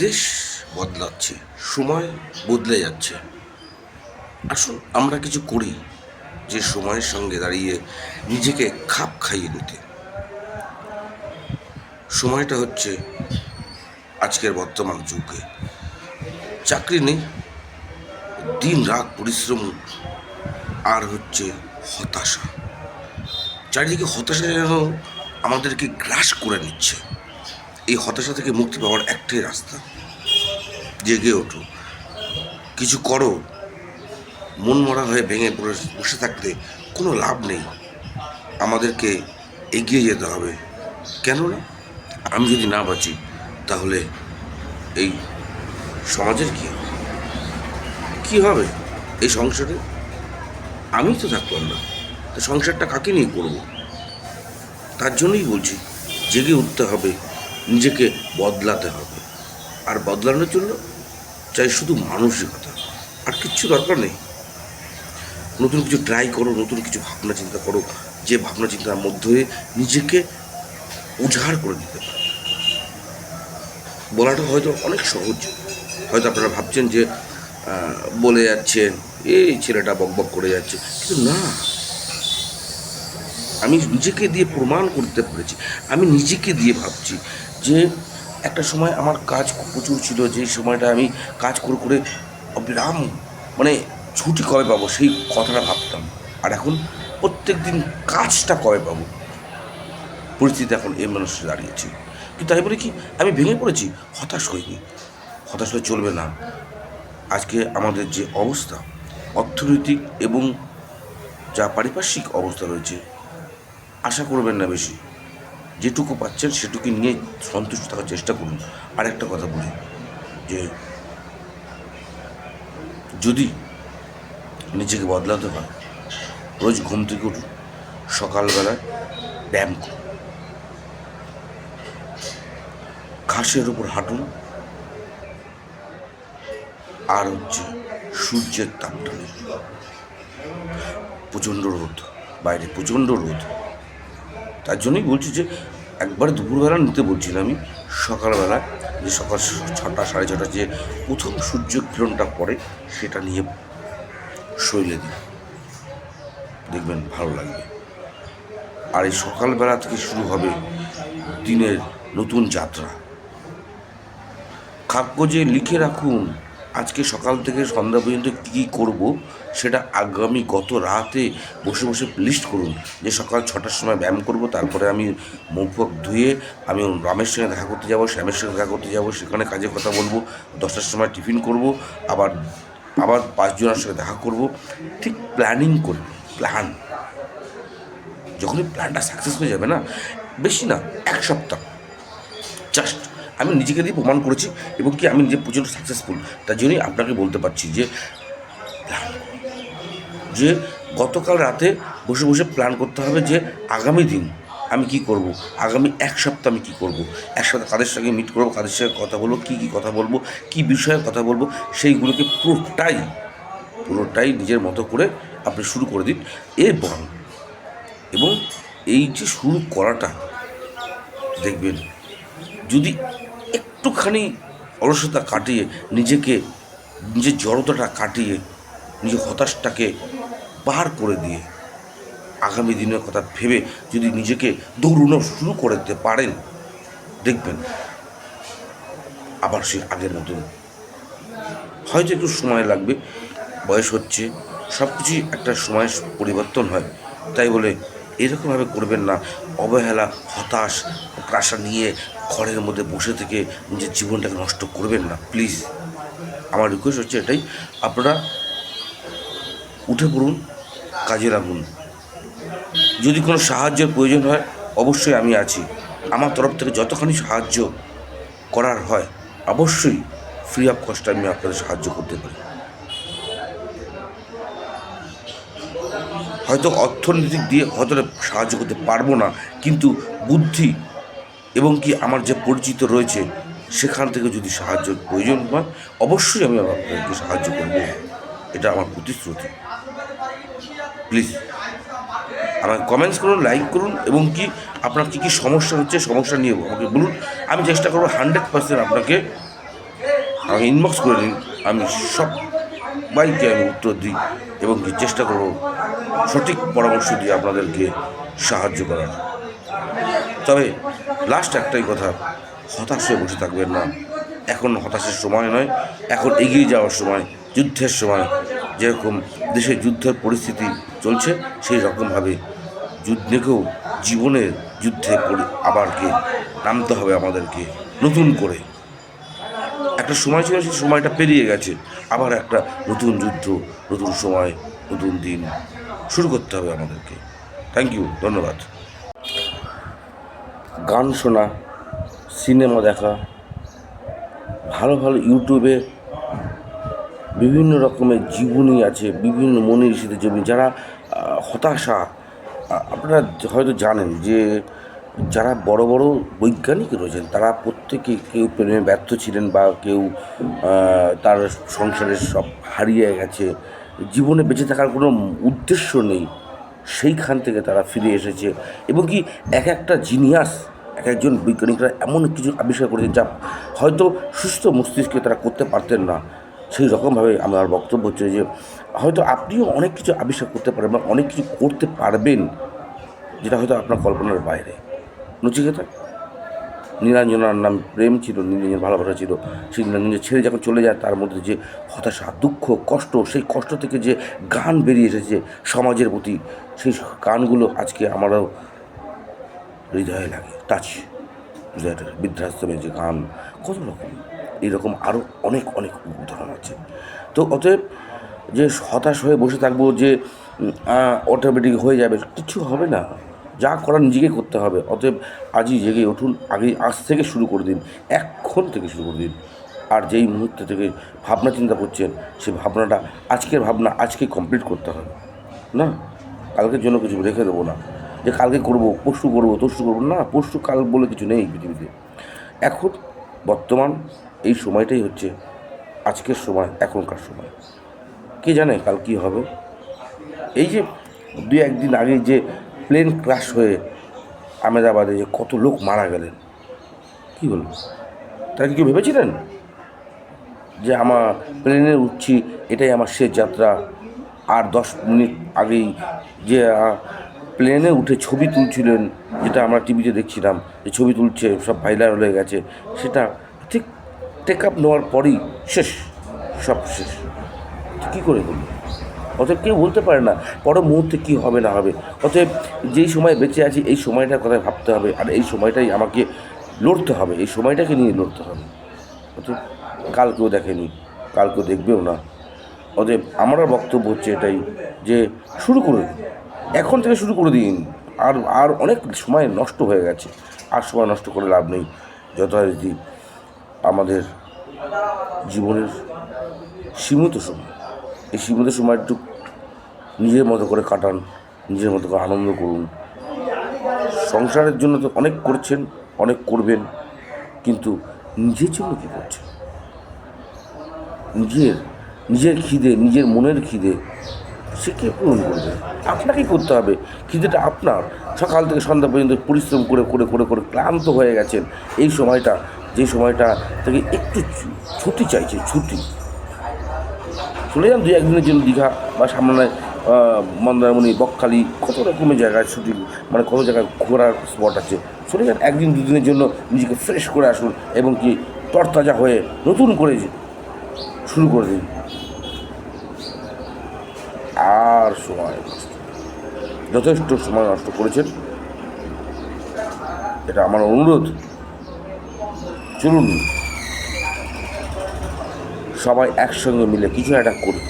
দেশ বদলাচ্ছে, সময় বদলে যাচ্ছে। আসুন আমরা কিছু করি যে সময়ের সঙ্গে দাঁড়িয়ে নিজেকে খাপ খাইয়ে নিতে। সময়টা হচ্ছে আজকের বর্তমান যুগে। চাকরি নেই দিন রাত পরিশ্রম, আর হচ্ছে হতাশা। চারিদিকে হতাশা যেন আমাদেরকে গ্রাস করে নিচ্ছে। এই হতাশা থেকে মুক্তি পাওয়ার একটাই রাস্তা। জেগে ওঠো। কিছু করো। মন মরা হয়ে ভেঙে পড়ে বসে থাকতে কোনো লাভ নেই। আমাদেরকে এগিয়ে যেতে হবে। কেননা, আমি যদি না বাঁচি, তাহলে এই সমাজের কী? হবে কী হবে এই সংসারে? আমি তো থাকলাম না। তো সংসারটা কাকে নিয়ে করব? তার জন্যই বলছি, জেগে উঠতে হবে। নিজেকে বদলাতে হবে। আর বদলানোর জন্য চাই শুধু মানসিকতা। আর কিচ্ছু দরকার নেই। নতুন কিছু ট্রাই করো, নতুন কিছু ভাবনা চিন্তা করো, যে ভাবনা চিন্তার মধ্যে নিজেকে উজাড় করে দিতে পারে। বলাটা হয়তো অনেক সহজ। হয়তো আপনারা ভাবছেন যে বলে যাচ্ছেন, এই ছেলেটা বকবক করে যাচ্ছে। কিন্তু না। আমি নিজেকে দিয়ে প্রমাণ করতে পেরেছি। আমি নিজেকে দিয়ে ভাবছি। যে একটা সময় আমার কাজ প্রচুর ছিল, যে সময়টা আমি কাজ করে করে অবিরাম মানে ছুটি কবে পাবো সেই কথাটা ভাবতাম। আর এখন প্রত্যেক দিন কাজটা কবে পাবো? পরিস্থিতি এখন এই মানুষে দাঁড়িয়েছি। কিন্তু তাই বলে কি, আমি ভেঙে পড়েছি, হতাশ হইনি। হতাশ হয়ে চলবে না। আজকে আমাদের যে অবস্থা, অর্থনৈতিক এবং যা পারিপার্শ্বিক অবস্থা রয়েছে, আশা করবেন না বেশি। যেটুকু পাচ্ছেন সেটুকু নিয়ে সন্তুষ্ট থাকার চেষ্টা করুন। আর একটা কথা বলি, যে যদি নিজেকে বদলাতে হয়, রোজ ঘুম থেকে উঠুন, সকালবেলায় ব্যায়াম করুন। ঘাসের উপর হাঁটুন। আর হচ্ছে সূর্যের তাপটা প্রচণ্ড রোদ, বাইরে প্রচণ্ড রোদ। তার জন্যই বলছি যে একবারে দুপুরবেলা নিতে বলছি না আমি, সকালবেলা, যে সকাল ছটা, সাড়ে ছটা যে প্রথম সূর্য কিরণটা পড়ে সেটা নিয়ে শৈলে দিন দেখবেন ভালো লাগবে। আর এই সকালবেলা থেকে শুরু হবে দিনের নতুন যাত্রা। কাগজে লিখে রাখুন আজকে সকাল থেকে সন্ধ্যা পর্যন্ত কী করব সেটা আগামী গত রাতে বসে বসে লিস্ট করুন। যে সকাল ছটার সময় ব্যায়াম করব, তারপরে আমি মুখ ফুখ ধুয়ে আমি রামের সঙ্গে দেখা করতে যাব, শ্যামের সঙ্গে দেখা করতে যাব, সেখানে কাজে কথা বলব, দশটার সময় টিফিন করব, আবার আবার পাঁচজনের সঙ্গে দেখা করব। ঠিক প্ল্যানিং করুন প্ল্যান যখনই প্ল্যানটা সাকসেস হয়ে যাবে না, বেশি না, এক সপ্তাহ। জাস্ট আমি নিজেকে দিয়ে প্রমাণ করেছি এবং কি আমি নিজে প্রচণ্ড সাকসেসফুল তার জন্যই আপনাকে বলতে পারছি যে যে গতকাল রাতে বসে বসে প্ল্যান করতে হবে যে আগামী দিন আমি কি করব, আগামী এক সপ্তাহ আমি কি করব এক সপ্তাহ কাদের সঙ্গে মিট করব, কাদের সঙ্গে কথা বলব, কী কী কথা বলব, কী বিষয়ে কথা বলব, সেইগুলোকে পুরোটাই পুরোটাই নিজের মতো করে আপনি শুরু করে দিন। এবং এবং এই যে শুরু করাটা, দেখবেন যদি একটুখানি অলসতা কাটিয়ে, নিজেকে, নিজের জড়তাটা কাটিয়ে, নিজের হতাশটাকে পার করে দিয়ে আগামী দিনের কথা ভেবে যদি নিজেকে দৌড়ানো শুরু করে দিতে পারেন, দেখবেন আবার সে আগের মতন হয়তো একটু সময় লাগবে, বয়স হচ্ছে সব কিছুই একটা সময় পরিবর্তন হয়। তাই বলে এরকমভাবে করবেন না। অবহেলা, হতাশ আশা নিয়ে ঘরের মধ্যে বসে থেকে নিজের জীবনটাকে নষ্ট করবেন না প্লিজ আমার রিকোয়েস্ট হচ্ছে এটাই, আপনারা উঠে পড়ুন, কাজে লাগুন। যদি কোনো সাহায্যের প্রয়োজন হয়, অবশ্যই আমি আছি। আমার তরফ থেকে যতখানি সাহায্য করার হয়, অবশ্যই ফ্রি অফ কস্ট আমি আপনাদের সাহায্য করতে পারি। হয়তো অর্থনৈতিক দিয়ে হয়তো সাহায্য করতে পারব না, কিন্তু বুদ্ধি এবং কি আমার যে পরিচিত রয়েছে, সেখান থেকে যদি সাহায্য প্রয়োজন হয়, অবশ্যই আমি আপনাদেরকে সাহায্য করব। এটা আমার প্রতিশ্রুতি। প্লিজ আমাকে কমেন্টস করুন লাইক করুন এবং কি আপনার কী কী সমস্যা হচ্ছে, সমস্যা নিয়ে আমাকে বলুন। আমি চেষ্টা করব হান্ড্রেড পার্সেন্ট আপনাকে, আমাকে ইনবক্স করে নিন। আমি সব সবাইকে আমি উত্তর দিই এবং কি চেষ্টা করব সঠিক পরামর্শ দিয়ে আপনাদেরকে সাহায্য করার। তবে লাস্ট একটাই কথা, হতাশ হয়ে বসে থাকবেন না। এখন হতাশের সময় নয়, এখন এগিয়ে যাওয়ার সময়, যুদ্ধের সময়। যেরকম দেশে যুদ্ধের পরিস্থিতি চলছে, সেই রকমভাবে যুদ্ধকেও জীবনের যুদ্ধে আবারকে নামতে হবে আমাদেরকে, নতুন করে। একটা সময় ছিল, সেই সময়টা পেরিয়ে গেছে। আবার একটা নতুন যুদ্ধ, নতুন সময়, নতুন দিন। শুরু করতে হবে আমাদেরকে। থ্যাংক ইউ ধন্যবাদ। গান শোনা, সিনেমা দেখা, ভালো ভালো ইউটিউবে বিভিন্ন রকমের জীবনী আছে, বিভিন্ন মনীষীদের জীবনী, যারা হতাশা আপনারা হয়তো জানেন যে যারা বড় বড় বৈজ্ঞানিক রয়েছেন, তারা প্রত্যেকে কেউ প্রেমে ব্যর্থ ছিলেন বা কেউ তার সংসারের সব হারিয়ে গেছে, জীবনে বেঁচে থাকার কোনো উদ্দেশ্য নেই, সেইখান থেকে তারা ফিরে এসেছে এবং কি এক একটা জিনিয়াস এক একজন বৈজ্ঞানিকরা এমন কিছু আবিষ্কার করেছেন যা হয়তো সুস্থ মস্তিষ্কে তারা করতে পারতেন না। সেই রকমভাবে আমার বক্তব্য হচ্ছে যে, হয়তো আপনিও অনেক কিছু আবিষ্কার করতে পারেন বা অনেক কিছু করতে পারবেন, যেটা হয়তো আপনার কল্পনার বাইরে। নচিকেতা? নীলাঞ্জনার নাম প্রেম ছিল, নীলাঞ্জন ভালোবাসা ছিল। সেই নীলাঞ্জন ছেড়ে যখন চলে যায়, তার মধ্যে যে হতাশা, দুঃখ, কষ্ট, সেই কষ্ট থেকে যে গান বেরিয়ে এসেছে সমাজের প্রতি, সেই গানগুলো আজকে আমারও হৃদয়ে লাগে। টাচ বৃদ্ধাশ্রমের যে গান, কত রকম? এইরকম আরও অনেক অনেক উদাহরণ আছে। তো অতএব যে হতাশ হয়ে বসে থাকব, যে অটোমেটিক হয়ে যাবে, কিছু হবে না। যা করার নিজেকে করতে হবে। অতএব আজই জেগে উঠুন, আগেই আজ থেকে শুরু করে দিন, এখন থেকে শুরু করে দিন। আর যেই মুহূর্তে থেকে ভাবনা চিন্তা করছেন সেই ভাবনাটা, আজকের ভাবনা আজকে কমপ্লিট করতে হবে। না? কালকের জন্য কিছু রেখে দেবো না। যে কালকে করব, পরশু করব, তরশু করব, না, পরশু কাল বলে কিছু নেই পৃথিবীতে। এখন বর্তমান এই সময়টাই হচ্ছে আজকের সময়, এখনকার সময়। কে জানে কাল কী হবে? এই যে দু একদিন আগে যে প্লেন ক্রাশ হয়ে আমেদাবাদে যে কত লোক মারা গেলেন, কী হলো তারা কি কেউ ভেবেছিলেন? যে আমার প্লেনে উঠছি, এটাই আমার শেষ যাত্রা। আর দশ মিনিট আগেই যে প্লেনে উঠে ছবি তুলছিলেন, যেটা আমরা টিভিতে দেখছিলাম, যে ছবি তুলছে, সব ভাইরাল হয়ে গেছে, সেটা ঠিক টেক আপ নেওয়ার পরেই শেষ, সব শেষ। কী করে হলো? অতএব কেউ বলতে পারে না, পরের মুহূর্তে কী হবে না হবে। অতএব যেই সময় বেঁচে আছি, এই সময়টার কথা ভাবতে হবে, আর এই সময়টাই আমাকে লড়তে হবে, এই সময়টাকে নিয়ে লড়তে হবে। অতএব কাল কেউ দেখেনি কাল কেউ দেখবেও না। অতএব আমার বক্তব্য হচ্ছে এটাই, যে শুরু করুন এখন থেকে শুরু করে দিন। আর আর অনেক সময় নষ্ট হয়ে গেছে। আর সময় নষ্ট করে লাভ নেই। যথারীতি আমাদের জীবনের সীমিত সময়। এই সীমিত সময়টুকু নিজের মতো করে কাটান, নিজের মতো করে আনন্দ করুন। সংসারের জন্য তো অনেক করছেন, অনেক করবেন, কিন্তু নিজের জন্য কী করছেন? নিজের নিজের খিদে, নিজের মনের খিদে সে কে পূরণ করবে? আপনাকেই করতে হবে। খিদেটা আপনার। সকাল থেকে সন্ধ্যা পর্যন্ত পরিশ্রম করে করে করে করে ক্লান্ত হয়ে গেছেন। এই সময়টা, যে সময়টা থেকে একটু ছুটি চাইছে, ছুটি। চলে যান দুই, একদিনের জন্য দীঘা বা সামনে মন্দারমণি, বকখালি, কত রকমের জায়গায় শুটিং মানে কত জায়গায় ঘোরার স্পট আছে। চলে যান একদিন, দুদিনের জন্য নিজেকে ফ্রেশ করে আসুন এবং কি তরতাজা হয়ে নতুন করে শুরু করে দিন। আর সময় যথেষ্ট সময় নষ্ট করেছেন। এটা আমার অনুরোধ। চলুন, সবাই একসঙ্গে মিলে কিছু একটা করি